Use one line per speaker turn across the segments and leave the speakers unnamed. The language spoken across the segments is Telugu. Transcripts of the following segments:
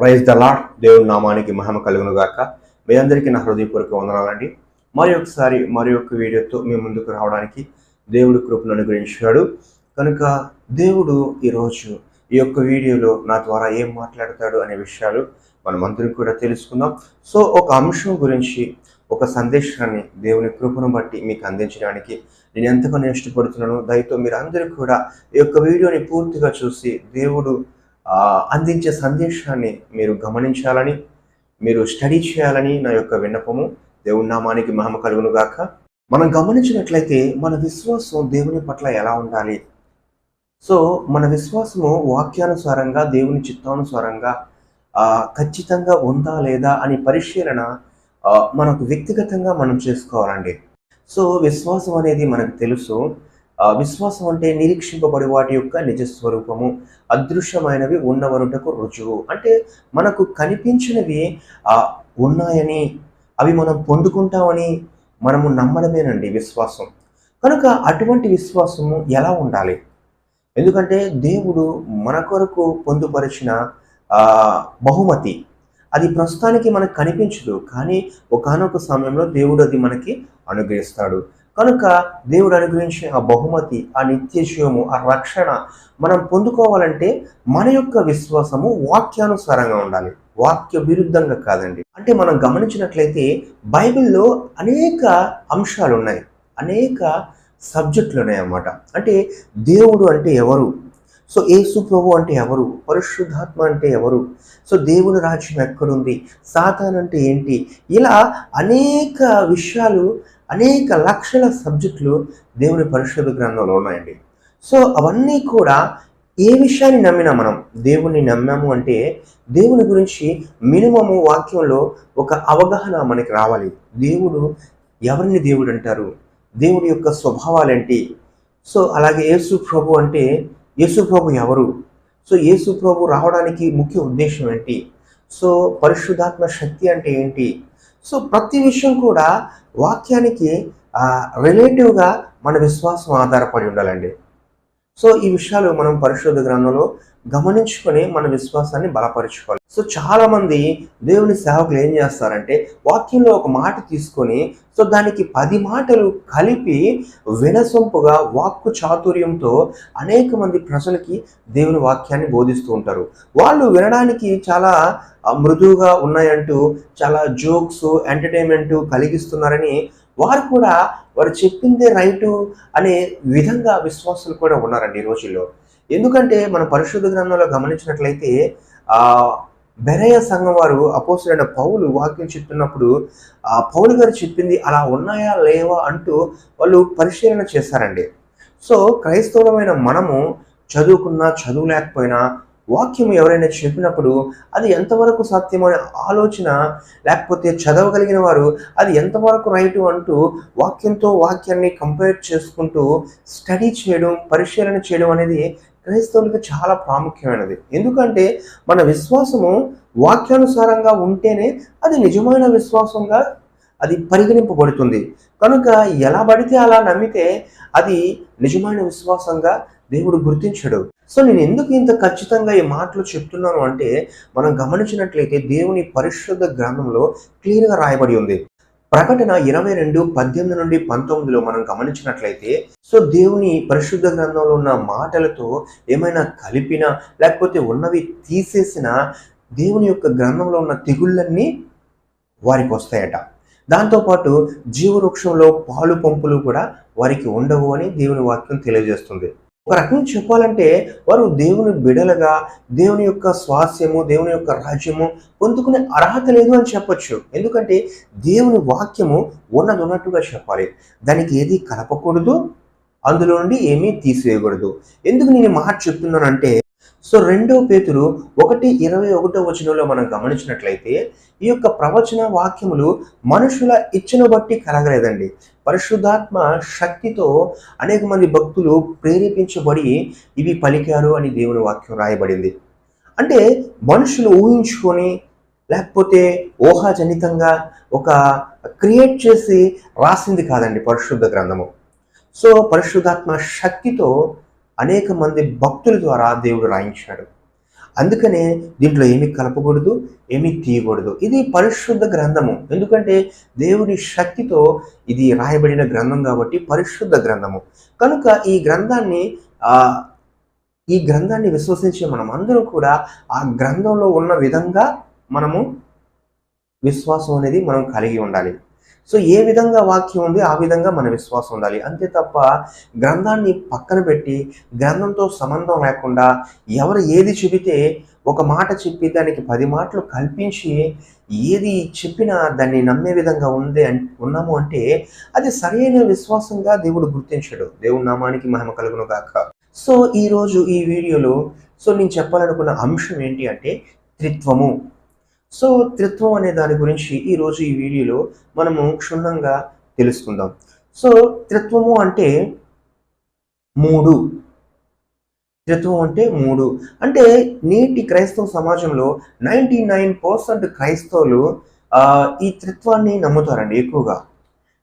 ప్రైజ్ ద లాడ్ దేవుని నామానికి మహిమ కలుగును గాక మీ అందరికీ నా హృదయపూర్వక వందనాలండి. మరి ఒకసారి మరి ఒక వీడియోతో మీ ముందుకు రావడానికి దేవుడు కృపను అనుగ్రహించాడు. కనుక దేవుడు ఈరోజు ఈ యొక్క వీడియోలో నా ద్వారా ఏం మాట్లాడతాడు అనే విషయాలు మనమందరం కూడా తెలుసుకుందాం. సో ఒక అంశం గురించి ఒక సందేశాన్ని దేవుని కృపను బట్టి మీకు అందించడానికి నేను ఎంతగానో ఇష్టపడుతున్నాను. దయతో మీరు అందరూ కూడా ఈ యొక్క వీడియోని పూర్తిగా చూసి దేవుడు అందించే సందేశాన్ని మీరు గమనించాలని మీరు స్టడీ చేయాలని నా యొక్క విన్నపము. దేవుని నామానికి మహిమ కలుగును గాక మనం గమనించినట్లయితే మన విశ్వాసం దేవుని పట్ల ఎలా ఉండాలి? సో మన విశ్వాసము వాక్యానుసారంగా దేవుని చిత్తానుసారంగా ఖచ్చితంగా ఉందా లేదా అని పరిశీలన మనకు వ్యక్తిగతంగా మనం చేసుకోవాలండి. సో విశ్వాసం అనేది మనకు తెలుసు. విశ్వాసం అంటే నిరీక్షింపబడి వాటి యొక్క నిజ స్వరూపము. అదృశ్యమైనవి ఉన్నవరుటకు రుజువు. అంటే మనకు కనిపించినవి ఉన్నాయని అవి మనం పొందుకుంటామని మనము నమ్మడమేనండి విశ్వాసం. కనుక అటువంటి విశ్వాసము ఎలా ఉండాలి? ఎందుకంటే దేవుడు మన కొరకు పొందుపరిచిన బహుమతి. అది ప్రస్తుతానికి మనకు కనిపించదు. కానీ ఒకానొక సమయంలో దేవుడు అది మనకి అనుగ్రహిస్తాడు. కనుక దేవుడు అనుగ్రహించే ఆ బహుమతి ఆ నిత్య జీవము ఆ రక్షణ మనం పొందుకోవాలంటే మన యొక్క విశ్వాసము వాక్యానుసారంగా ఉండాలి. వాక్య విరుద్ధంగా కాదండి. అంటే మనం గమనించినట్లయితే బైబిల్లో అనేక అంశాలు ఉన్నాయి. అనేక సబ్జెక్టులు ఉన్నాయి అన్నమాట అంటే దేవుడు అంటే ఎవరు? సో యేసు ప్రభు అంటే ఎవరు? పరిశుద్ధాత్మ అంటే ఎవరు? సో దేవుని రాజ్యం ఎక్కడుంది? సాతాన్ అంటే ఏంటి? ఇలా అనేక విషయాలు అనేక లక్షల సబ్జెక్టులు దేవుని పరిశుద్ధ గ్రంథంలో ఉన్నాయండి. సో అవన్నీ కూడా ఏ విషయాన్ని నమ్మినా మనం దేవుణ్ణి నమ్మాము అంటే దేవుని గురించి మినిమము వాక్యంలో ఒక అవగాహన మనకి రావాలి. దేవుడు ఎవరిని దేవుడు అంటారు? దేవుడి యొక్క స్వభావాలేంటి? సో అలాగే యేసు ప్రభు అంటే యేసు ప్రభు ఎవరు? సో యేసు ప్రభు రావడానికి ముఖ్య ఉద్దేశం ఏంటి? సో పరిశుద్ధాత్మ శక్తి అంటే ఏంటి? సో ప్రతి విషయం కూడా వాక్యానికి రిలేటివ్గా మన విశ్వాసం ఆధారపడి ఉండాలండి. సో ఈ విషయాలు మనం పరిశుద్ధ గ్రంథంలో గమనించుకొని మన విశ్వాసాన్ని బలపరుచుకోవాలి. సో చాలా మంది దేవుని సేవకులు ఏం చేస్తారంటే వాక్యంలో ఒక మాట తీసుకొని సో దానికి పది మాటలు కలిపి వినసొంపుగా వాక్కు చాతుర్యంతో అనేక మంది ప్రజలకి దేవుని వాక్యాన్ని బోధిస్తూ ఉంటారు. వాళ్ళు వినడానికి చాలా మృదువుగా ఉన్నాయంటూ చాలా జోక్స్ ఎంటర్టైన్మెంట్ కలిగిస్తున్నారని వారు కూడా వారు చెప్పిందే రైటు అనే విధంగా విశ్వాసులు కూడా ఉన్నారండి ఈ రోజుల్లో. ఎందుకంటే మన పరిశుద్ధ గ్రంథంలో గమనించినట్లయితే ఆ బెరయ సంఘం వారు అపోసులైన పౌలు వాక్యం చెప్తున్నప్పుడు ఆ పౌలు గారు చెప్పింది అలా ఉన్నాయా లేవా అంటూ వాళ్ళు పరిశీలన చేశారండి. సో క్రైస్తవులమైన మనము చదువుకున్నా చదువు లేకపోయినా వాక్యం ఎవరైనా చెప్పినప్పుడు అది ఎంతవరకు సత్యమనే ఆలోచన లేకపోతే చదవగలిగిన వారు అది ఎంతవరకు రైటు అంటూ వాక్యంతో వాక్యాన్ని కంపేర్ చేసుకుంటూ స్టడీ చేయడం పరిశీలన చేయడం అనేది క్రైస్తవులకు చాలా ప్రాముఖ్యమైనది. ఎందుకంటే మన విశ్వాసము వాక్యానుసారంగా ఉంటేనే అది నిజమైన విశ్వాసంగా అది పరిగణింపబడుతుంది. కనుక ఎలా పడితే అలా నమ్మితే అది నిజమైన విశ్వాసంగా దేవుడు గుర్తించడు. సో నేను ఎందుకు ఇంత ఖచ్చితంగా ఈ మాటలు చెప్తున్నాను అంటే మనం గమనించినట్లయితే దేవుని పరిశుద్ధ గ్రంథంలో క్లియర్గా రాయబడి ఉంది. ప్రకటన ఇరవై రెండు పద్దెనిమిది నుండి పంతొమ్మిదిలో మనం గమనించినట్లయితే సో దేవుని పరిశుద్ధ గ్రంథంలో ఉన్న మాటలతో ఏమైనా కలిపినా లేకపోతే ఉన్నవి తీసేసిన దేవుని యొక్క గ్రంథంలో ఉన్న తెగుళ్ళన్నీ వారికి వస్తాయట. దాంతోపాటు జీవవృక్షంలో పాలు పంపులు కూడా వారికి ఉండవు అని దేవుని వాక్యం తెలియజేస్తుంది. ఒక రకంగా చెప్పాలంటే వారు దేవుని బిడలుగా దేవుని యొక్క స్వాస్యము దేవుని యొక్క రాజ్యము పొందుకునే అర్హత లేదు అని చెప్పొచ్చు. ఎందుకంటే దేవుని వాక్యము ఉన్నది ఉన్నట్టుగా చెప్పాలి. దానికి ఏది కలపకూడదు అందులో నుండి ఏమీ తీసివేయకూడదు. ఎందుకు నేను మాట చెప్తున్నానంటే సో రెండో పేతురు ఒకటి ఇరవై ఒకటో వచనంలో మనం గమనించినట్లయితే ఈ యొక్క ప్రవచన వాక్యములు మనుషుల ఇచ్చను బట్టి కలగలేదండి. పరిశుద్ధాత్మ శక్తితో అనేక మంది భక్తులు ప్రేరేపించబడి ఇవి పలికారు అని దేవుని వాక్యం రాయబడింది. అంటే మనుషులు ఊహించుకొని లేకపోతే ఊహాజనితంగా ఒక క్రియేట్ చేసి రాసింది కాదండి పరిశుద్ధ గ్రంథము. సో పరిశుద్ధాత్మ శక్తితో అనేక మంది భక్తుల ద్వారా దేవుడు రాయించాడు. అందుకనే దీంట్లో ఏమి కలపకూడదు ఏమి తీయకూడదు. ఇది పరిశుద్ధ గ్రంథము. ఎందుకంటే దేవుని శక్తితో ఇది రాయబడిన గ్రంథం కాబట్టి పరిశుద్ధ గ్రంథము. కనుక ఈ గ్రంథాన్ని ఈ గ్రంథాన్ని విశ్వసించే మనం అందరూ కూడా ఆ గ్రంథంలో ఉన్న విధంగా మనము విశ్వాసం అనేది మనం కలిగి ఉండాలి. సో ఏ విధంగా వాక్యం ఉంది ఆ విధంగా మన విశ్వాసం ఉండాలి. అంతే తప్ప గ్రంథాన్ని పక్కన పెట్టి గ్రంథంతో సంబంధం లేకుండా ఎవరు ఏది చెబితే ఒక మాట చెప్పి దానికి పది మాటలు కల్పించి ఏది చెప్పినా దాన్ని నమ్మే విధంగా ఉంది ఉన్నాము అంటే అది సరైన విశ్వాసంగా దేవుడు గుర్తించడు. దేవుడి నామానికి మహిమ కలుగును గాక. సో ఈరోజు ఈ వీడియోలో సో నేను చెప్పాలనుకున్న అంశం ఏంటి అంటే త్రిత్వము. సో త్రిత్వం అనే దాని గురించి ఈరోజు ఈ వీడియోలో మనము క్షుణ్ణంగా తెలుసుకుందాం. సో త్రిత్వము అంటే మూడు. త్రిత్వం అంటే మూడు. అంటే నేటి క్రైస్తవ సమాజంలో నైంటీ నైన్ పర్సెంట్ క్రైస్తవులు ఈ త్రిత్వాన్ని నమ్ముతారండి ఎక్కువగా.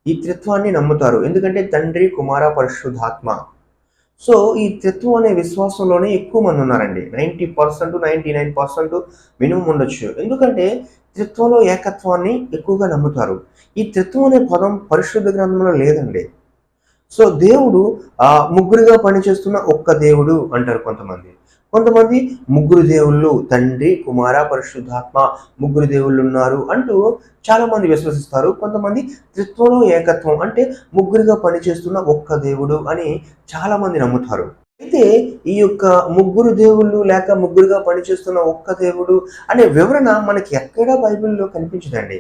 ఈ త్రిత్వాన్ని నమ్ముతారు. ఎందుకంటే తండ్రి కుమార పరిశుద్ధాత్మ. సో ఈ తత్వం అనే విశ్వాసంలోనే ఎక్కువ మంది ఉన్నారండి. Ninety percent ninety nine percent minimum ఉండొచ్చు. ఎందుకంటే త్రిత్వంలో ఏకత్వాన్ని ఎక్కువగా నమ్ముతారు. ఈ త్రిత్వం అనే పదం పరిశుద్ధ గ్రంథంలో లేదండి. సో దేవుడు ఆ ముగ్గురుగా పనిచేస్తున్న ఒక్క దేవుడు అంటారు కొంతమంది. కొంతమంది ముగ్గురు దేవుళ్ళు తండ్రి కుమార పరిశుద్ధాత్మ ముగ్గురు దేవుళ్ళు ఉన్నారు అంటూ చాలా మంది విశ్వసిస్తారు. కొంతమంది త్రిత్వంలో ఏకత్వం అంటే ముగ్గురుగా పనిచేస్తున్న ఒక్క దేవుడు అని చాలా మంది నమ్ముతారు. అయితే ఈ యొక్క ముగ్గురు దేవుళ్ళు లేక ముగ్గురుగా పనిచేస్తున్న ఒక్క దేవుడు అనే వివరణ మనకి ఎక్కడా బైబిల్లో కనిపించదండి.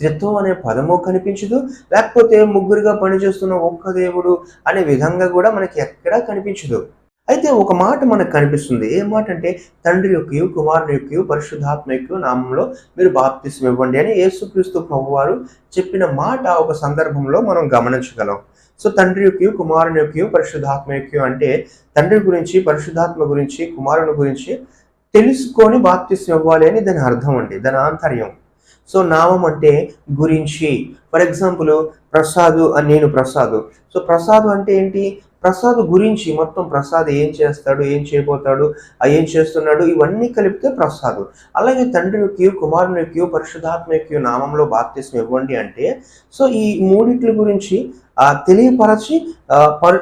త్రిత్వం అనే పదము కనిపించదు. లేకపోతే ముగ్గురుగా పనిచేస్తున్న ఒక్క దేవుడు అనే విధంగా కూడా మనకి ఎక్కడా కనిపించదు. అయితే ఒక మాట మనకు కనిపిస్తుంది. ఏ మాట అంటే తండ్రి యొక్క కుమారుని యొక్క పరిశుద్ధాత్మ యొక్క నామంలో మీరు బాప్తిసం ఇవ్వండి అని యేసుక్రీస్తు ప్రభువారు చెప్పిన మాట ఒక సందర్భంలో మనం గమనించగలం. సో తండ్రి యొక్క కుమారుని యొక్క పరిశుద్ధాత్మ యొక్క అంటే తండ్రి గురించి పరిశుద్ధాత్మ గురించి కుమారుని గురించి తెలుసుకొని బాప్తిసం ఇవ్వాలి అని దాని అర్థం అండి దాని ఆంతర్యం. సో నామం అంటే గురించి. ఫర్ ఎగ్జాంపుల్ ప్రసాద్ అని నేను ప్రసాద్. సో ప్రసాద్ అంటే ఏంటి? ప్రసాద్ గురించి మొత్తం ప్రసాద్ ఏం చేస్తాడు ఏం చేయబోతాడు ఆ ఏం చేస్తున్నాడు ఇవన్నీ కలిపితే ప్రసాద్. అలాగే తండ్రి క్యూ కుమారుని క్యూ పరిశుధాత్మ క్యూ నామంలో బాప్తిసం ఇవ్వండి అంటే సో ఈ మూడిట్ల గురించి తెలియపరచి పర్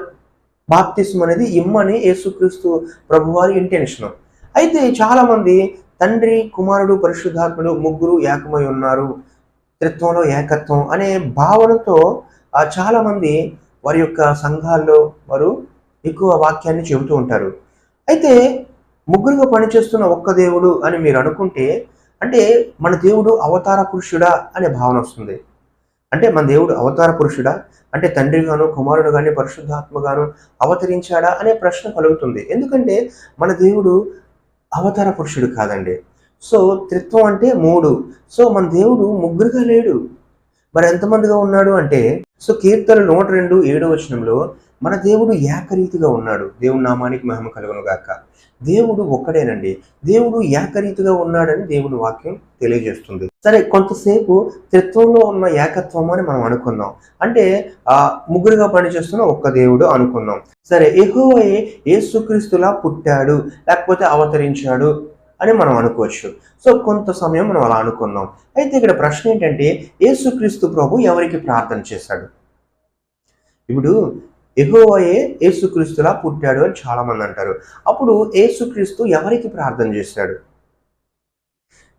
బాప్తిసం అనేది ఇమ్మని యేసుక్రీస్తు ప్రభువారి ఇంటెన్షన్. అయితే చాలామంది తండ్రి కుమారుడు పరిశుద్ధాత్ముడు ముగ్గురు ఏకమై ఉన్నారు. త్రిత్వంలో ఏకత్వం అనే భావనతో చాలామంది వారి యొక్క సంఘాల్లో వారు ఎక్కువ వాక్యాన్ని చెబుతూ ఉంటారు. అయితే ముగ్గురుగా పనిచేస్తున్న ఒక్క దేవుడు అని మీరు అనుకుంటే అంటే మన దేవుడు అవతార పురుషుడా అనే భావన వస్తుంది. అంటే మన దేవుడు అవతార పురుషుడా? అంటే తండ్రి గాను కుమారుడు గాని పరిశుద్ధాత్మగాను అవతరించాడా అనే ప్రశ్న కలుగుతుంది. ఎందుకంటే మన దేవుడు అవతార పురుషుడు కాదండి. సో త్రిత్వం అంటే మూడు. సో మన దేవుడు ముగ్గురుగా లేడు. మరి ఎంతమందిగా ఉన్నాడు అంటే సో కీర్తన నూట రెండు ఏడో వచనంలో మన దేవుడు ఏకరీతిగా ఉన్నాడు. దేవుడు నామానికి మహిమ కలుగును గాక. దేవుడు ఒక్కడేనండి. దేవుడు ఏకరీతిగా ఉన్నాడని దేవుడి వాక్యం తెలియజేస్తుంది. సరే కొంతసేపు త్రిత్వంలో ఉన్న ఏకత్వం అని మనం అనుకుందాం. అంటే ఆ ముగ్గురుగా పనిచేస్తున్న ఒక్క దేవుడు అనుకుందాం. సరే ఎహోవయే యేసుక్రీస్తులా పుట్టాడు లేకపోతే అవతరించాడు అని మనం అనుకోవచ్చు. సో కొంత సమయం మనం అలా అనుకున్నాం. అయితే ఇక్కడ ప్రశ్న ఏంటంటే యేసుక్రీస్తు ప్రభు ఎవరికి ప్రార్థన చేశాడు? ఇప్పుడు ఎహోవయే యేసుక్రీస్తులా పుట్టాడు అని చాలామంది అంటారు. అప్పుడు యేసుక్రీస్తు ఎవరికి ప్రార్థన చేశాడు?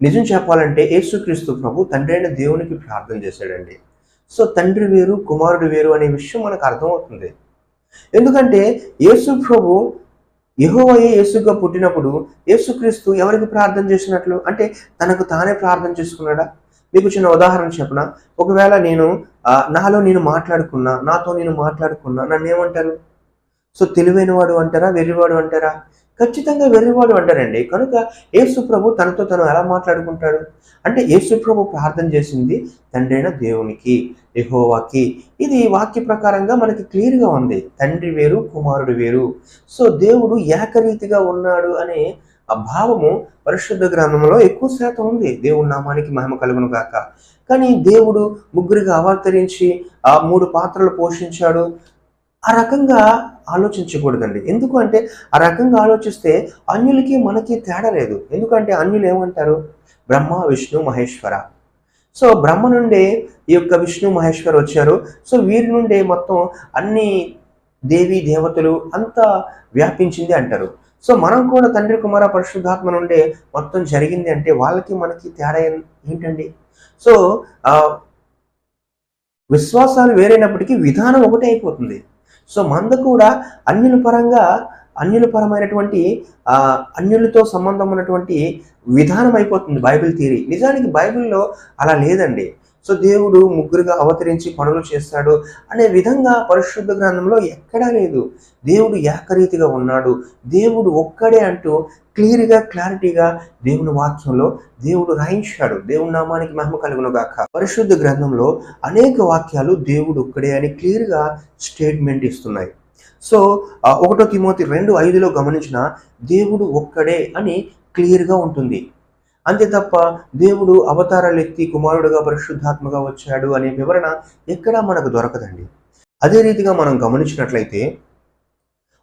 నిజం చెప్పాలంటే యేసుక్రీస్తు ప్రభు తండ్రి అయిన దేవునికి ప్రార్థన చేశాడండి. సో తండ్రి వేరు కుమారుడు వేరు అనే విషయం మనకు అర్థమవుతుంది. ఎందుకంటే యేసు ప్రభు యెహోవాయే యేసుగా పుట్టినప్పుడు యేసుక్రీస్తు ఎవరికి ప్రార్థన చేసినట్లు? అంటే తనకు తానే ప్రార్థన చేసుకున్నాడా? మీకు చిన్న ఉదాహరణ చెప్పన? ఒకవేళ నేను నాలో నేను మాట్లాడుకున్నా నాతో నేను మాట్లాడుకున్నా నన్ను ఏమంటారు సో తెలివైనవాడు అంటారా వెర్రివాడు అంటారా? ఖచ్చితంగా వెర్రివాడు అంటారండి. కనుక యేసుప్రభు తనతో తను ఎలా మాట్లాడుకుంటాడు? అంటే యేసుప్రభు ప్రార్థన చేసింది తండ్రైన దేవునికి యహోవాకి. ఇది వాక్య ప్రకారంగా మనకి క్లియర్గా ఉంది. తండ్రి వేరు కుమారుడు వేరు. సో దేవుడు ఏకరీతిగా ఉన్నాడు అనే ఆ భావము పరిశుద్ధ గ్రంథంలో ఎక్కువ శాతం ఉంది. దేవుడి నామానికి మహిమ కలుగును గాక. కానీ దేవుడు ముగ్గురిగా అవతరించి ఆ మూడు పాత్రలు పోషించాడు. ఆ రకంగా ఆలోచించకూడదండి. ఎందుకు అంటే ఆ రకంగా ఆలోచిస్తే అన్యులకి మనకి తేడా లేదు. ఎందుకంటే అన్యులు ఏమంటారు? బ్రహ్మ విష్ణు మహేశ్వర. సో బ్రహ్మ నుండే ఈ యొక్క విష్ణు మహేశ్వర్ వచ్చారు. సో వీరి నుండే మొత్తం అన్ని దేవి దేవతలు అంతా వ్యాపించింది అంటారు. సో మనం కూడా తండ్రి కుమార పరిశుద్ధాత్మ నుండే మొత్తం జరిగింది అంటే వాళ్ళకి మనకి తేడా ఏం- ఏంటండి? సో ఆ, విశ్వాసాలు వేరైనప్పటికీ విధానం ఒకటే అయిపోతుంది. సో మంద కూడా అన్యుల పరంగా అన్యుల పరమైనటువంటి అన్యులతో సంబంధం ఉన్నటువంటి విధానం అయిపోతుంది బైబిల్ థియరీ. నిజానికి బైబిల్లో అలా లేదండి. సో దేవుడు ముగ్గురుగా అవతరించి పనులు చేస్తాడు అనే విధంగా పరిశుద్ధ గ్రంథంలో ఎక్కడా లేదు. దేవుడు ఏకరీతిగా ఉన్నాడు. దేవుడు ఒక్కడే అంటూ క్లియర్గా క్లారిటీగా దేవుని వాక్యంలో దేవుడు రాయించాడు. దేవుని నామానికి మహిమ కలుగును గాక. పరిశుద్ధ గ్రంథంలో అనేక వాక్యాలు దేవుడు ఒక్కడే అని క్లియర్గా స్టేట్మెంట్ ఇస్తున్నాయి. సో ఒకటో తిమోతి రెండు ఐదులో గమనించిన దేవుడు ఒక్కడే అని క్లియర్గా ఉంటుంది. అంతే తప్ప దేవుడు అవతారాలు ఎత్తి కుమారుడుగా పరిశుద్ధాత్మగా వచ్చాడు అనే వివరణ ఎక్కడా మనకు దొరకదండి. అదే రీతిగా మనం గమనించినట్లయితే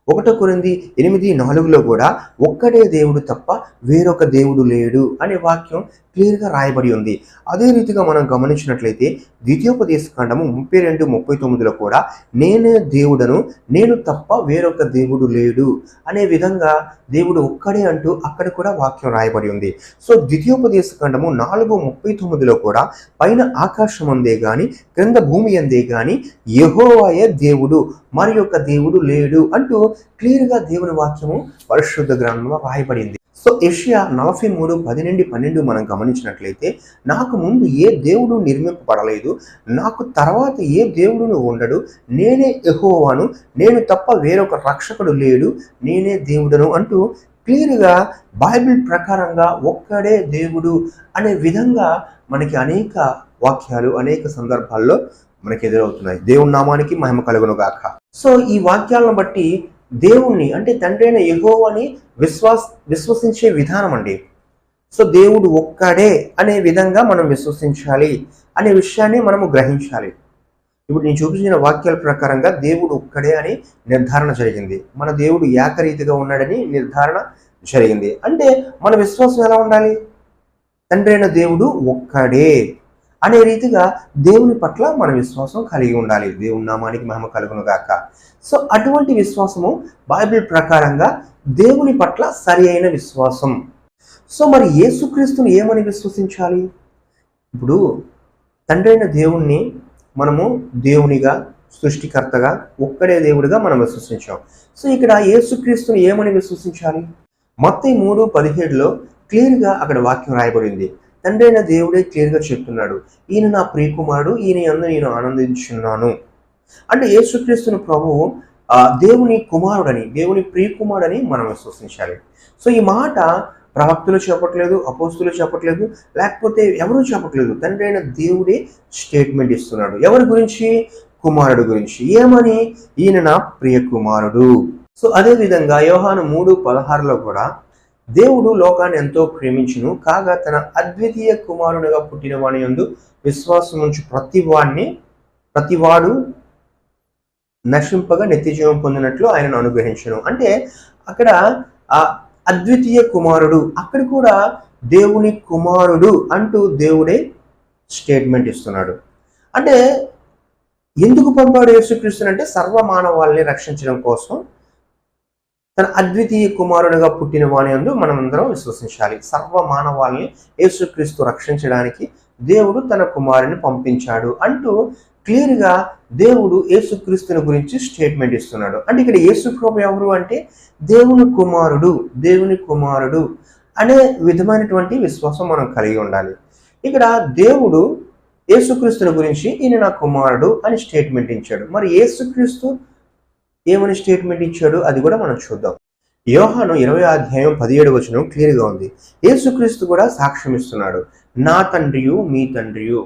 ఒకటో కొరింది ఎనిమిది నాలుగులో కూడా ఒక్కడే దేవుడు తప్ప వేరొక దేవుడు లేడు అనే వాక్యం క్లియర్గా రాయబడి ఉంది. అదే రీతిగా మనం గమనించినట్లయితే ద్వితీయోపదేశ ఖండము ముప్పై రెండు ముప్పై తొమ్మిదిలో కూడా నేనే దేవుడను నేను తప్ప వేరొక దేవుడు లేడు అనే విధంగా దేవుడు ఒక్కడే అంటూ అక్కడ కూడా వాక్యం రాయబడి ఉంది. సో ద్వితీయోపదేశ ఖండము నాలుగు ముప్పై తొమ్మిదిలో కూడా పైన ఆకాశం అందే గాని క్రింద భూమి అందే గాని యహోవాయే దేవుడు మరి యొక్క దేవుడు లేడు అంటూ క్లియర్గా దేవుని వాక్యము పరిశుద్ధ గ్రంథంలో రాయబడింది. సో ఏషియా నలభై మూడు పది నుండి పన్నెండు మనం గమనించినట్లయితే నాకు ముందు ఏ దేవుడు నిర్మింపబడలేదు నాకు తర్వాత ఏ దేవుడును ఉండడు నేనే ఎహోవాను నేను తప్ప వేరొక రక్షకుడు లేడు నేనే దేవుడను అంటూ క్లియర్గా బైబిల్ ప్రకారంగా ఒక్కడే దేవుడు అనే విధంగా మనకి అనేక వాక్యాలు అనేక సందర్భాల్లో మనకి ఎదురవుతున్నాయి. దేవుని నామానికి మహిమ కలుగును గాక సో ఈ వాక్యాలను బట్టి దేవుణ్ణి అంటే తండ్రి అయిన యహోవని విశ్వాస్ విశ్వసించే విధానం అండి. సో దేవుడు ఒక్కడే అనే విధంగా మనం విశ్వసించాలి అనే విషయాన్ని మనము గ్రహించాలి. ఇప్పుడు నేను చూపించిన వాక్యాల ప్రకారంగా దేవుడు ఒక్కడే అని నిర్ధారణ జరిగింది. మన దేవుడు ఏకరీతిగా ఉన్నాడని నిర్ధారణ జరిగింది. అంటే మన విశ్వాసం ఎలా ఉండాలి? తండ్రి అయిన దేవుడు ఒక్కడే. అనే రీతిగా దేవుని పట్ల మన విశ్వాసం కలిగి ఉండాలి. దేవుని నామానికి మహిమ కలుగును గాక. సో అటువంటి విశ్వాసము బైబిల్ ప్రకారంగా దేవుని పట్ల సరి అయిన విశ్వాసం. సో మరి యేసుక్రీస్తుని ఏమని విశ్వసించాలి? ఇప్పుడు తండ్రి అయిన దేవుణ్ణి మనము దేవునిగా సృష్టికర్తగా ఒక్కడే దేవుడిగా మనం విశ్వసించాం. సో ఇక్కడ యేసుక్రీస్తుని ఏమని విశ్వసించాలి? మొత్తం మూడు పదిహేడులో క్లియర్గా అక్కడ వాక్యం రాయబడింది. తండ్రి అయిన దేవుడే క్లియర్గా చెప్తున్నాడు. ఈయన నా ప్రియకుమారుడు ఈయన అందు నేను ఆనందించున్నాను. అంటే యేసుక్రీస్తుని ప్రభువు ఆ, దేవుని కుమారుడని దేవుని ప్రియకుమారుడని మనం విశ్వసించాలి. సో ఈ మాట ప్రవక్తులు చెప్పట్లేదు అపోస్తులు చెప్పట్లేదు లేకపోతే ఎవరు చెప్పట్లేదు. తండ్రి అయిన దేవుడే స్టేట్మెంట్ ఇస్తున్నాడు. ఎవరి గురించి? కుమారుడు గురించి. ఏమని? ఈయన నా ప్రియ కుమారుడు సో అదే విధంగా యోహాను మూడు పదహారులో కూడా దేవుడు లోకాన్ని ఎంతో ప్రేమించును కాగా తన అద్వితీయ కుమారునిగా పుట్టిన వాని యందు విశ్వాసం నుంచి ప్రతి వాడిని ప్రతివాడు నశింపగా నిత్యజీవం పొందినట్లు ఆయనను అనుగ్రహించను. అంటే అక్కడ ఆ అద్వితీయ కుమారుడు అక్కడ కూడా దేవుని కుమారుడు అంటూ దేవుడే స్టేట్మెంట్ ఇస్తున్నాడు. అంటే ఎందుకు పంపాడు యేసుక్రీస్తుని అంటే సర్వ మానవాళ్ళని రక్షించడం కోసం తన అద్వితీయ కుమారునిగా పుట్టిన వాణి అందు మనం అందరం విశ్వసించాలి. సర్వ మానవాళ్ళని యేసుక్రీస్తు రక్షించడానికి దేవుడు తన కుమారుని పంపించాడు అంటూ క్లియర్గా దేవుడు యేసుక్రీస్తుని గురించి స్టేట్మెంట్ ఇస్తున్నాడు. అంటే ఇక్కడ యేసు ప్రభు ఎవరు అంటే దేవుని కుమారుడు దేవుని కుమారుడు అనే విధమైనటువంటి విశ్వాసం మనం కలిగి ఉండాలి. ఇక్కడ దేవుడు యేసుక్రీస్తుని గురించి ఈయన నా కుమారుడు అని స్టేట్మెంట్ ఇచ్చాడు. మరి యేసుక్రీస్తు ఏమని స్టేట్మెంట్ ఇచ్చాడు? అది కూడా మనం చూద్దాం. యోహాను ఇరవై అధ్యాయం పదిహేడు వచనం క్లియర్గా ఉంది. యేసుక్రీస్తు కూడా సాక్ష్యం ఇస్తున్నాడు. నా తండ్రియు మీ తండ్రియు.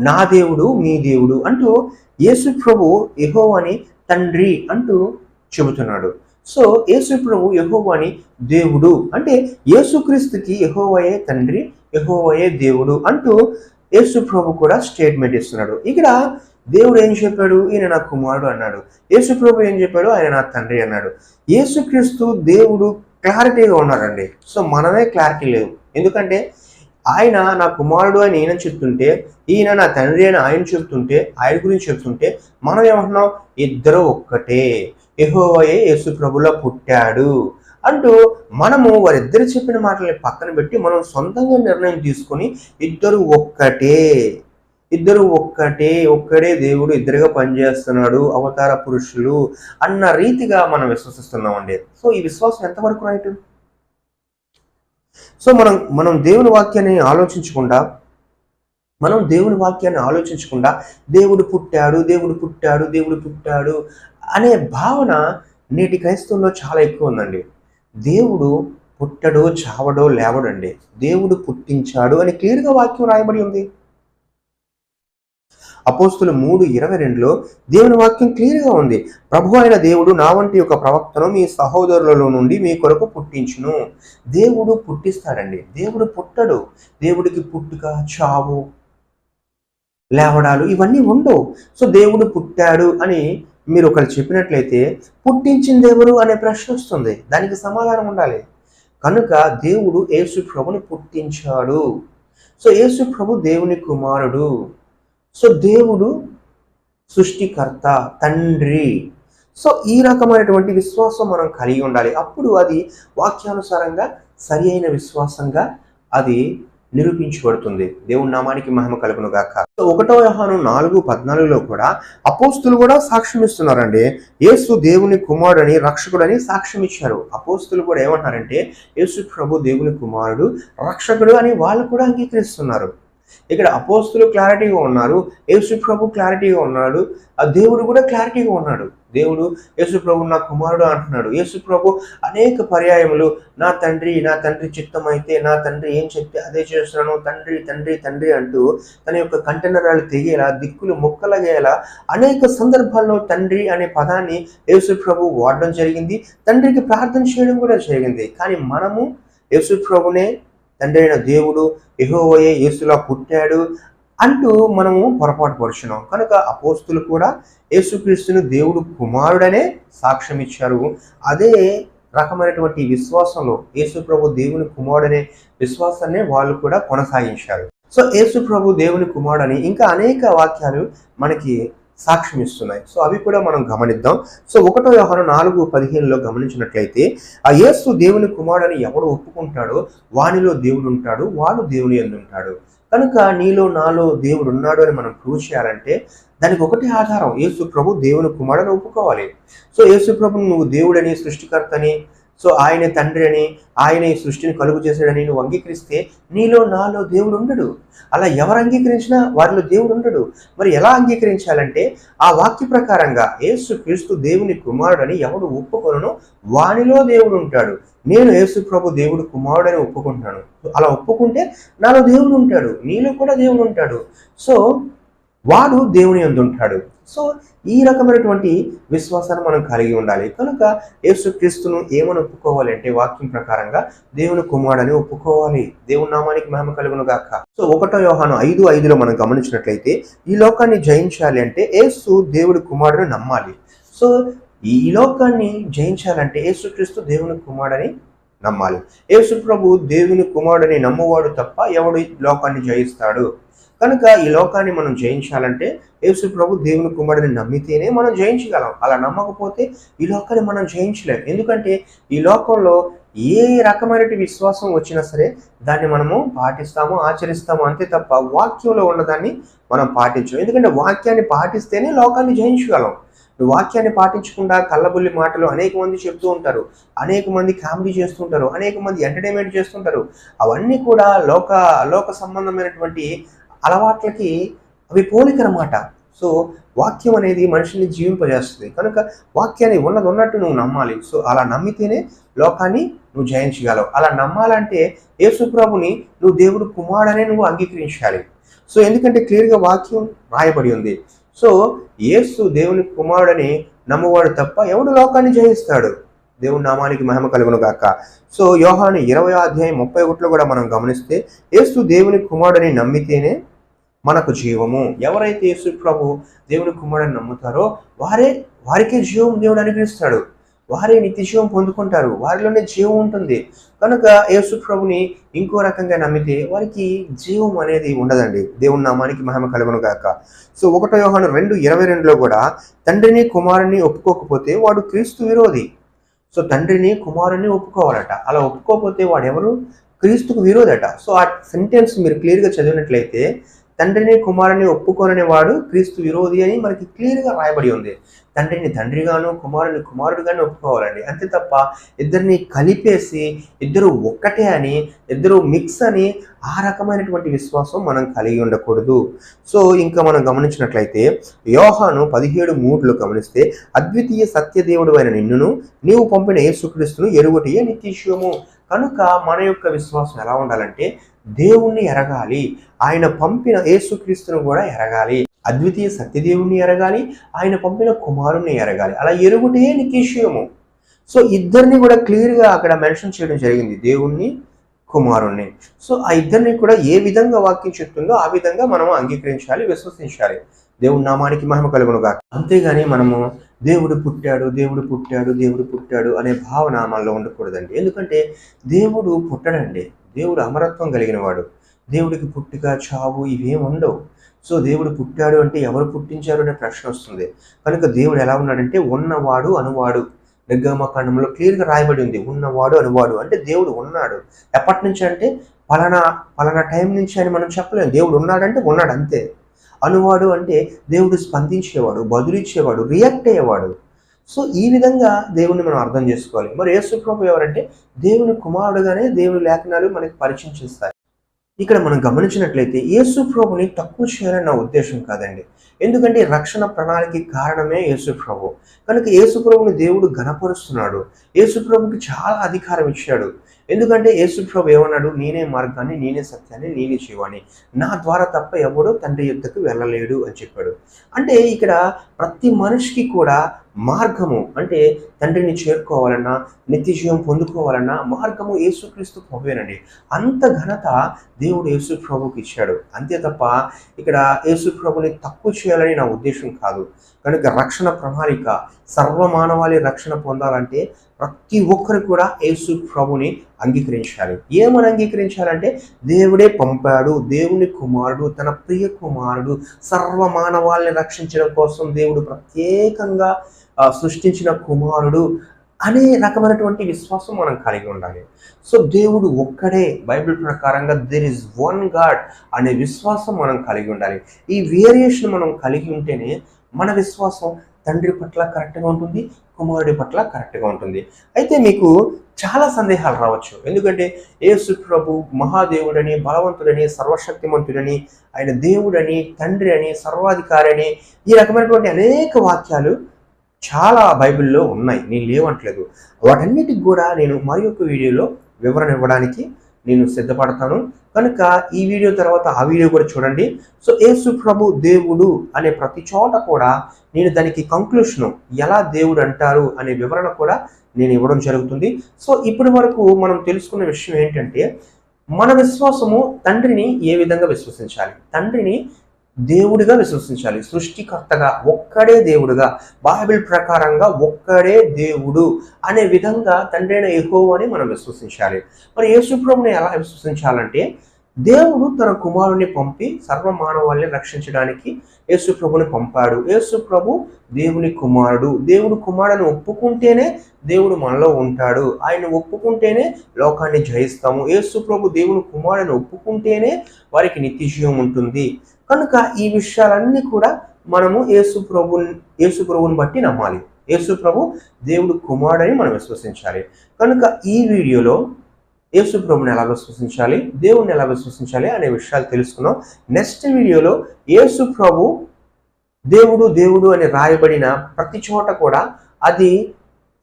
నా దేవుడు మీ దేవుడు అంటూ యేసు ప్రభు అని తండ్రి అంటూ చెబుతున్నాడు. సో యేసు ప్రభు యహోవాని దేవుడు అంటే యేసుక్రీస్తుకి యహోవయే తండ్రి యహోవయే దేవుడు అంటూ యేసు ప్రభు కూడా స్టేట్మెంట్ ఇస్తున్నాడు. ఇక్కడ దేవుడు ఏం చెప్పాడు? ఈయన నా కుమారుడు అన్నాడు. యేసుప్రభు ఏం చెప్పాడు? ఆయన నా తండ్రి అన్నాడు. యేసుక్రీస్తు దేవుడు క్లారిటీగా ఉన్నారండి. సో మనమే క్లారిటీ లేవు. ఎందుకంటే ఆయన నా కుమారుడు అని ఈయన చెప్తుంటే ఈయన నా తండ్రి అని ఆయన చెప్తుంటే ఆయన గురించి చెప్తుంటే మనం ఏమంటున్నాం? ఇద్దరు ఒక్కటే. యహోవయే యేసు ప్రభులో పుట్టాడు అంటూ మనము వారిద్దరు చెప్పిన మాటల్ని పక్కన పెట్టి మనం సొంతంగా నిర్ణయం తీసుకొని ఇద్దరు ఒక్కటే. ఇద్దరు ఒక్కటే ఒక్కడే దేవుడు ఇద్దరుగా పనిచేస్తున్నాడు అవతార పురుషులు అన్న రీతిగా మనం విశ్వసిస్తున్నామండి. సో ఈ విశ్వాసం ఎంతవరకు రైట్ సో మనం మనం దేవుని వాక్యాన్ని ఆలోచించకుండా మనం దేవుని వాక్యాన్ని ఆలోచించకుండా దేవుడు పుట్టాడు దేవుడు పుట్టాడు దేవుడు పుట్టాడు అనే భావన నేటి క్రైస్తవంలో చాలా ఎక్కువ ఉందండి. దేవుడు పుట్టడో చావడో లేవడండి. దేవుడు పుట్టించాడు అని క్లియర్గా వాక్యం రాయబడి ఉంది. అపోస్తులు మూడు ఇరవై రెండులో దేవుని వాక్యం క్లియర్గా ఉంది. ప్రభు అయిన దేవుడు నా వంటి ఒక ప్రవక్తను మీ సహోదరులలో నుండి మీ కొరకు పుట్టించును. దేవుడు పుట్టిస్తాడండి. దేవుడు పుట్టడు. దేవుడికి పుట్టుక చావు లేవడాలు ఇవన్నీ ఉండవు. సో దేవుడు పుట్టాడు అని మీరు ఒకరు చెప్పినట్లయితే పుట్టించింది ఎవరు అనే ప్రశ్న వస్తుంది. దానికి సమాధానం ఉండాలి. కనుక దేవుడు యేసు ప్రభుని పుట్టించాడు. సో యేసు ప్రభు దేవుని కుమారుడు. సో దేవుడు సృష్టికర్త తండ్రి. సో ఈ రకమైనటువంటి విశ్వాసం మనం కలిగి ఉండాలి. అప్పుడు అది వాక్యానుసారంగా సరి అయిన విశ్వాసంగా అది నిరూపించబడుతుంది. దేవుని నామానికి మహిమ కలుగును గాక. సో ఒకటో వ్యవహారం నాలుగు పద్నాలుగులో కూడా అపోస్తులు కూడా సాక్ష్యం ఇస్తున్నారండి. యేసు దేవుని కుమారుడని రక్షకుడని సాక్ష్యం ఇచ్చారు. అపోస్తులు కూడా ఏమంటారంటే యేసు ప్రభు దేవుని కుమారుడు రక్షకుడు అని వాళ్ళు కూడా అంగీకరిస్తున్నారు. ఇక్కడ అపోస్తులు క్లారిటీగా ఉన్నారు యేసు ప్రభు క్లారిటీగా ఉన్నాడు ఆ దేవుడు కూడా క్లారిటీగా ఉన్నాడు. దేవుడు యేసు ప్రభు నా కుమారుడు అంటున్నాడు. యేసు ప్రభు అనేక పర్యాయములు నా తండ్రి నా తండ్రి చిత్తం అయితే నా తండ్రి ఏం చెప్తే అదే చేస్తున్నాను తండ్రి తండ్రి తండ్రి అంటూ తన యొక్క కంటెనరాలు తెగేలా దిక్కులు ముక్కలగేలా అనేక సందర్భాల్లో తండ్రి అనే పదాన్ని యేసు ప్రభు వాడడం జరిగింది. తండ్రికి ప్రార్థన చేయడం కూడా జరిగింది. కానీ మనము యేసు ప్రభునే తండ్రి దేవుడు ఎహోవయే యేసులా పుట్టాడు అంటూ మనము పొరపాటు పరుచున్నాం కనుక అపోస్తులు కూడా యేసుక్రీస్తుని దేవుడు కుమారుడనే సాక్ష్యం ఇచ్చారు. అదే రకమైనటువంటి విశ్వాసంలో యేసు ప్రభు దేవుని కుమారుడనే విశ్వాసాన్ని వాళ్ళు కూడా కొనసాగించారు. సో యేసు ప్రభు దేవుని కుమారుడని ఇంకా అనేక వాక్యాలు మనకి సాక్ష్యం ఇస్తున్నాయి. సో అవి కూడా మనం గమనిద్దాం. సో ఒకటో వ్యవహారం నాలుగు పదిహేనులో గమనించినట్లయితే ఆ యేసు దేవుని కుమారుడని ఎవడు ఒప్పుకుంటాడో వానిలో దేవుడు ఉంటాడు వాడు దేవుని ఎందుంటాడు కనుక నీలో నాలో దేవుడు ఉన్నాడు అని మనం ప్రూవ్ చేయాలంటే దానికి ఒకటి ఆధారం. యేసు ప్రభు దేవుని కుమారుడని ఒప్పుకోవాలి. సో యేసు ప్రభుని నువ్వు దేవుడని సృష్టికర్తని సో ఆయన తండ్రి అని ఆయన ఈ సృష్టిని కలుగు చేశాడని నువ్వు అంగీకరిస్తే నీలో నాలో దేవుడు ఉండడు. అలా ఎవరు అంగీకరించినా వారిలో దేవుడు ఉండడు. మరి ఎలా అంగీకరించాలంటే ఆ వాక్య ప్రకారంగా యేసు క్రీస్తు దేవుని కుమారుడని ఎవడు ఒప్పుకొనను వానిలో దేవుడు ఉంటాడు. నేను యేసు ప్రభు దేవుడు కుమారుడని ఒప్పుకుంటాను అలా ఒప్పుకుంటే నాలో దేవుడు ఉంటాడు. నీలో కూడా దేవుడు ఉంటాడు. సో వాడు దేవుని అందుంటాడు సో ఈ రకమైనటువంటి విశ్వాసాన్ని మనం కలిగి ఉండాలి. కనుక యేసుక్రీస్తును ఏమని ఒప్పుకోవాలి అంటే వాక్యం ప్రకారంగా దేవుని కుమారుడని ఒప్పుకోవాలి. దేవుని నామానికి మహిమ కలుగును గాక. సో ఒకటో యోహాను ఐదు ఐదులో మనం గమనించినట్లయితే ఈ లోకాన్ని జయించాలి అంటే యేసు దేవుడి కుమారుడిని నమ్మాలి. సో ఈ లోకాన్ని జయించాలంటే యేసుక్రీస్తు దేవుని కుమారుడని నమ్మాలి. యేసు ప్రభు దేవుని కుమారుడని నమ్మువాడు తప్ప ఎవడు ఈ లోకాన్ని జయిస్తాడు? కనుక ఈ లోకాన్ని మనం జయించాలంటే యేసు ప్రభు దేవుని కుమారుడిని నమ్మితేనే మనం జయించగలం. అలా నమ్మకపోతే ఈ లోకాన్ని మనం జయించలేం. ఎందుకంటే ఈ లోకంలో ఏ రకమైన విశ్వాసం వచ్చినా సరే దాన్ని మనము పాటిస్తాము ఆచరిస్తాము. అంతే తప్ప వాక్యంలో ఉన్నదాన్ని మనం పాటించం ఎందుకంటే వాక్యాన్ని పాటిస్తేనే లోకాన్ని జయించగలం. నువ్వు వాక్యాన్ని పాటించకుండా కళ్ళబుల్లి మాటలు అనేక మంది చెప్తూ ఉంటారు. అనేక మంది కామెడీ చేస్తుంటారు అనేక మంది ఎంటర్టైన్మెంట్ చేస్తుంటారు అవన్నీ కూడా లోక లోక సంబంధమైనటువంటి అలవాట్లకి అవి పోలికనమాట. సో వాక్యం అనేది మనిషిని జీవింపజేస్తుంది. కనుక వాక్యాన్ని ఉన్నది ఉన్నట్టు నువ్వు నమ్మాలి. సో అలా నమ్మితేనే లోకాన్ని నువ్వు జయించగలవు. అలా నమ్మాలంటే యేసుప్రభుని నువ్వు దేవుడు కుమారుడనే నువ్వు అంగీకరించాలి. సో ఎందుకంటే క్లియర్గా వాక్యం రాయబడి ఉంది. సో యేసు దేవుని కుమారుడని నమ్మవాడు తప్ప ఎవడు లోకాన్ని జయిస్తాడు? దేవుని నామానికి మహిమ కలుగును గాక. సో యోహాను ఇరవై అధ్యాయం ముప్పై ఒకటిలో కూడా మనం గమనిస్తే యేసు దేవుని కుమారుడని నమ్మితేనే మనకు జీవము. ఎవరైతే యేసు ప్రభు దేవుని కుమారుడని నమ్ముతారో వారే వారికే జీవం దేవుడు అనుగ్రహిస్తాడు. వారే నిత్య జీవం పొందుకుంటారు. వారిలోనే జీవం ఉంటుంది. కనుక యేసు ప్రభుని ఇంకో రకంగా నమ్మితే వారికి జీవం అనేది ఉండదండి. దేవుని నామానికి మహిమ కలుగును గాక. సో ఒకటో యోహాను రెండు ఇరవై రెండులో కూడా తండ్రిని కుమారుని ఒప్పుకోకపోతే వాడు క్రీస్తు విరోధి. సో తండ్రిని కుమారుని ఒప్పుకోవాలట. అలా ఒప్పుకోకపోతే వాడు ఎవరు క్రీస్తుకు విరోధట. సో ఆ సెంటెన్స్ మీరు క్లియర్గా చదివినట్లయితే తండ్రిని కుమారుని ఒప్పుకోనని వాడు క్రీస్తు విరోధి అని మనకి క్లియర్గా రాయబడి ఉంది. తండ్రిని తండ్రిగాను కుమారుని కుమారుడిగాను ఒప్పుకోవాలండి. అంతే తప్ప ఇద్దరిని కలిపేసి ఇద్దరు ఒక్కటే అని ఇద్దరు మిక్స్ అని ఆ రకమైనటువంటి విశ్వాసం మనం కలిగి ఉండకూడదు. సో ఇంకా మనం గమనించినట్లయితే యోహాను పదిహేడు మూడులో గమనిస్తే అద్వితీయ సత్యదేవుడు అయిన నిన్నును నీవు పంపిన యేసుక్రీస్తును ఎరుగుటియే నిత్యశివము కనుక మన యొక్క విశ్వాసం ఎలా ఉండాలంటే దేవుణ్ణి ఎరగాలి. ఆయన పంపిన యేసుక్రీస్తును కూడా ఎరగాలి. అద్వితీయ సత్యదేవుణ్ణి ఎరగాలి ఆయన పంపిన కుమారుణ్ణి ఎరగాలి. అలా ఎరుగుటే నిత్యశివము సో ఇద్దరిని కూడా క్లియర్గా అక్కడ మెన్షన్ చేయడం జరిగింది. దేవుణ్ణి కుమారుణ్ణి. సో ఆ ఇద్దరిని కూడా ఏ విధంగా వాక్యం చెప్తుందో ఆ విధంగా మనం అంగీకరించాలి విశ్వసించాలి. దేవుడి నామానికి మహిమ కలుగును కాక అంతేగాని మనము దేవుడు పుట్టాడు దేవుడు పుట్టాడు దేవుడు పుట్టాడు అనే భావన మనలో ఉండకూడదండి. ఎందుకంటే దేవుడు పుట్టడండి. దేవుడు అమరత్వం కలిగిన వాడు దేవుడికి పుట్టుక చావు ఇవేం ఉండవు. సో దేవుడు పుట్టాడు అంటే ఎవరు పుట్టించారు అనే ప్రశ్న వస్తుంది. కనుక దేవుడు ఎలా ఉన్నాడంటే ఉన్నవాడు అనువాడు. నిర్గమకాండంలో క్లియర్గా రాయబడి ఉంది. ఉన్నవాడు అనువాడు అంటే దేవుడు ఉన్నాడు. ఎప్పటి నుంచి అంటే పలానా పలానా టైం నుంచి అని మనం చెప్పలేము దేవుడు ఉన్నాడంటే ఉన్నాడు అంతే. అనువాడు అంటే దేవుడు స్పందించేవాడు బదులిచ్చేవాడు రియాక్ట్ అయ్యేవాడు. సో ఈ విధంగా దేవుణ్ణి మనం అర్థం చేసుకోవాలి. మరి యేసు ప్రభు ఎవరంటే దేవుని కుమారుడుగానే దేవుని లేఖనాలు మనకి పరిచయం చేస్తాయి. ఇక్కడ మనం గమనించినట్లయితే యేసు ప్రభుని తక్కువ చేయాలని నా ఉద్దేశం కాదండి. ఎందుకంటే రక్షణ ప్రణాళికి కారణమే యేసు ప్రభు. కనుక యేసు ప్రభుని దేవుడు గణపరుస్తున్నాడు యేసు ప్రభుకి చాలా అధికారం ఇచ్చాడు. ఎందుకంటే యేసు ప్రభు ఏమన్నాడు? నేనే మార్గాన్ని నేనే సత్యాన్ని నేనే జీవాన్ని. నా ద్వారా తప్ప ఎవడో తండ్రి యుద్ధకు వెళ్ళలేడు అని చెప్పాడు. అంటే ఇక్కడ ప్రతి మనిషికి కూడా మార్గము అంటే తండ్రిని చేరుకోవాలన్నా నిత్య జీవం పొందుకోవాలన్నా మార్గము యేసుక్రీస్తు ప్రభువేనండి. అంత ఘనత దేవుడు యేసు ప్రభుకి ఇచ్చాడు. అంతే తప్ప ఇక్కడ యేసు ప్రభుని తక్కువ చేయాలని నా ఉద్దేశం కాదు. కనుక రక్షణ ప్రణాళిక సర్వమానవాళి రక్షణ పొందాలంటే ప్రతి ఒక్కరు కూడా యేసు ప్రభుని అంగీకరించాలి. ఏమని అంగీకరించాలంటే దేవుడే పంపాడు దేవుని కుమారుడు తన ప్రియ కుమారుడు సర్వమానవాళ్ళని రక్షించడం కోసం దేవుడు ప్రత్యేకంగా సృష్టించిన కుమారుడు అనే రకమైనటువంటి విశ్వాసం మనం కలిగి ఉండాలి. సో దేవుడు ఒక్కడే బైబిల్ ప్రకారంగా దేర్ ఇస్ వన్ గాడ్ అనే విశ్వాసం మనం కలిగి ఉండాలి. ఈ వేరియేషన్ మనం కలిగి ఉంటేనే మన విశ్వాసం తండ్రి పట్ల కరెక్ట్గా ఉంటుంది కుమారుడి పట్ల కరెక్ట్గా ఉంటుంది. అయితే మీకు చాలా సందేహాలు రావచ్చు. ఎందుకంటే యేసు ప్రభు మహాదేవుడని బలవంతుడని సర్వశక్తిమంతుడని ఆయన దేవుడని తండ్రి అని సర్వాధికారి అని ఈ రకమైనటువంటి అనేక వాక్యాలు చాలా బైబిల్లో ఉన్నాయి. నేను లేవట్లేదు. వాటన్నిటికి కూడా నేను మరి ఒక వీడియోలో వివరణ ఇవ్వడానికి నేను సిద్ధపడతాను. కనుక ఈ వీడియో తర్వాత ఆ వీడియో కూడా చూడండి. సో యేసు ప్రభు దేవుడు అనే ప్రతి చోట కూడా నేను దానికి కంక్లూషన్ ఎలా దేవుడు అంటారు అనే వివరణ కూడా నేను ఇవ్వడం జరుగుతుంది. సో ఇప్పటి వరకు మనం తెలుసుకున్న విషయం ఏంటంటే మన విశ్వాసము తండ్రిని ఏ విధంగా విశ్వసించాలి? తండ్రిని దేవుడిగా విశ్వసించాలి. సృష్టికర్తగా ఒక్కడే దేవుడుగా బైబిల్ ప్రకారంగా ఒక్కడే దేవుడు అనే విధంగా తండ్రైన అయిన అని మనం విశ్వసించాలి. మరి యేసుప్రభుని ఎలా విశ్వసించాలంటే దేవుడు తన కుమారుని పంపి సర్వ మానవాల్ని రక్షించడానికి యేసుప్రభుని పంపాడు. యేసుప్రభు దేవుని కుమారుడు. దేవుడు కుమారుని ఒప్పుకుంటేనే దేవుడు మనలో ఉంటాడు. ఆయన ఒప్పుకుంటేనే లోకాన్ని జయిస్తాము. యేసుప్రభు దేవుని కుమారుని ఒప్పుకుంటేనే వారికి నిత్యజీవం ఉంటుంది. కనుక ఈ విషయాలన్నీ కూడా మనము యేసు ప్రభు యేసు ప్రభుని బట్టి నమ్మాలి. యేసు ప్రభు దేవుడు కుమారుడని మనం విశ్వసించాలి. కనుక ఈ వీడియోలో యేసు ప్రభుని ఎలా విశ్వసించాలి దేవుణ్ణి ఎలా విశ్వసించాలి అనే విషయాలు తెలుసుకున్నాం నెక్స్ట్ వీడియోలో యేసు ప్రభు దేవుడు దేవుడు అని రాయబడిన ప్రతి చోట కూడా అది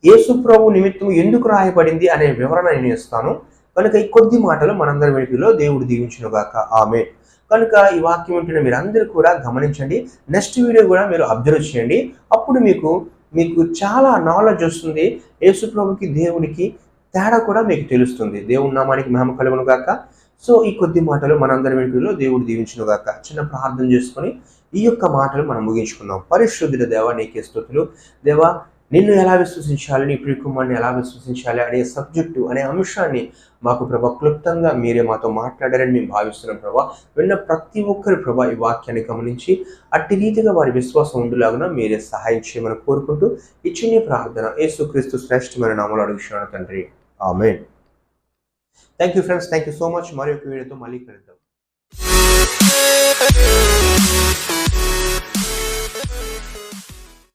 యేసు ప్రభు నిమిత్తం ఎందుకు రాయబడింది అనే వివరణ నేను ఇస్తాను. కనుక ఈ కొద్ది మాటలు మనందరి వీటిలో దేవుడు దీవించునుగాక. ఆమె కనుక ఈ వాక్యం వింటున్న మీరు కూడా గమనించండి. నెక్స్ట్ వీడియో కూడా మీరు అబ్జర్వ్ చేయండి. అప్పుడు మీకు మీకు చాలా నాలెడ్జ్ వస్తుంది. యేసు ప్రభుకి దేవునికి తేడా కూడా మీకు తెలుస్తుంది. దేవుని నామానికి మహిమ కలుగును గాక. సో ఈ కొద్ది మాటలు మనందరి వీడియోలో దేవుడు దీవించును గాక. చిన్న ప్రార్థన చేసుకొని ఈ యొక్క మాటలు మనం ముగించుకుందాం. పరిశుద్ధుల దేవ నీకే స్థుతులు దేవా నిన్ను ఎలా విశ్వసించాలి నీ ప్రియకుమార్ని ఎలా విశ్వసించాలి అనే సబ్జెక్టు అనే అంశాన్ని మాకు ప్రభా క్లుప్తంగా మీరే మాతో మాట్లాడారని మేము భావిస్తున్నాం ప్రభా. విన్న ప్రతి ఒక్కరి ప్రభా ఈ వాక్యాన్ని గమనించి అట్టి రీతిగా వారి విశ్వాసం ఉండులాగున మీరే సహాయం చేయమని కోరుకుంటూ ఇచ్చిన ప్రార్థన యేసుక్రీస్తు శ్రేష్టమైన నామలు అడుగుతున్నాను తండ్రి. ఆమె thank you friends thank you so much మరి ఒక వీడియోతో మళ్ళీ కలుద్దాం.